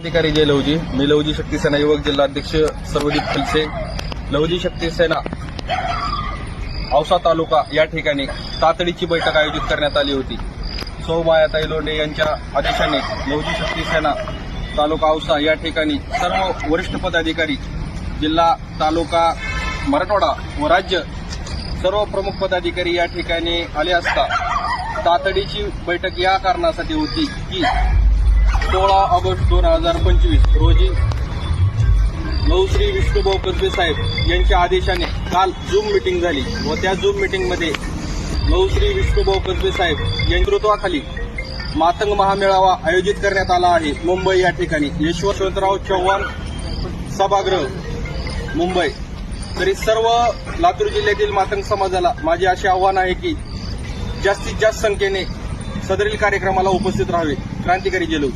अधिकारी जय लवजी मी लवजी शक्ती सेना युवक जिल्हाध्यक्ष अध्यक्ष सर्वजित खलसे लवजी शक्ती सेना औसा तालुका या ठिकाणी तातडीची बैठक आयोजित करण्यात आली होती. सौ मायाताई लोंढे यांच्या आदेशाने लवजी शक्ती सेना तालुका औसा या ठिकाणी सर्व वरिष्ठ पदाधिकारी जिल्हा तालुका मराठवाडा व राज्य सर्व प्रमुख पदाधिकारी या ठिकाणी आले असता तातडीची बैठक या कारणासाठी होती की सोळा ऑगस्ट दोन हजार पंचवीस रोजी नऊ श्री विष्णुभाऊ कसबे साहेब यांच्या आदेशाने काल झूम मिटिंग झाली व त्या झूम मिटिंगमध्ये नवश्री विष्णुभाऊ कसबे साहेब यांच्या नेतृत्वाखाली मातंग महामेळावा आयोजित करण्यात आला आहे. मुंबई या ठिकाणी. यशवंतराव चव्हाण सभागृह मुंबई. तरी सर्व लातूर जिल्ह्यातील मातंग समाजाला माझे असे आव्हान आहे की जास्तीत जास्त संख्येने सदरील कार्यक्रमाला उपस्थित राहावे. क्रांतिकारी जेलू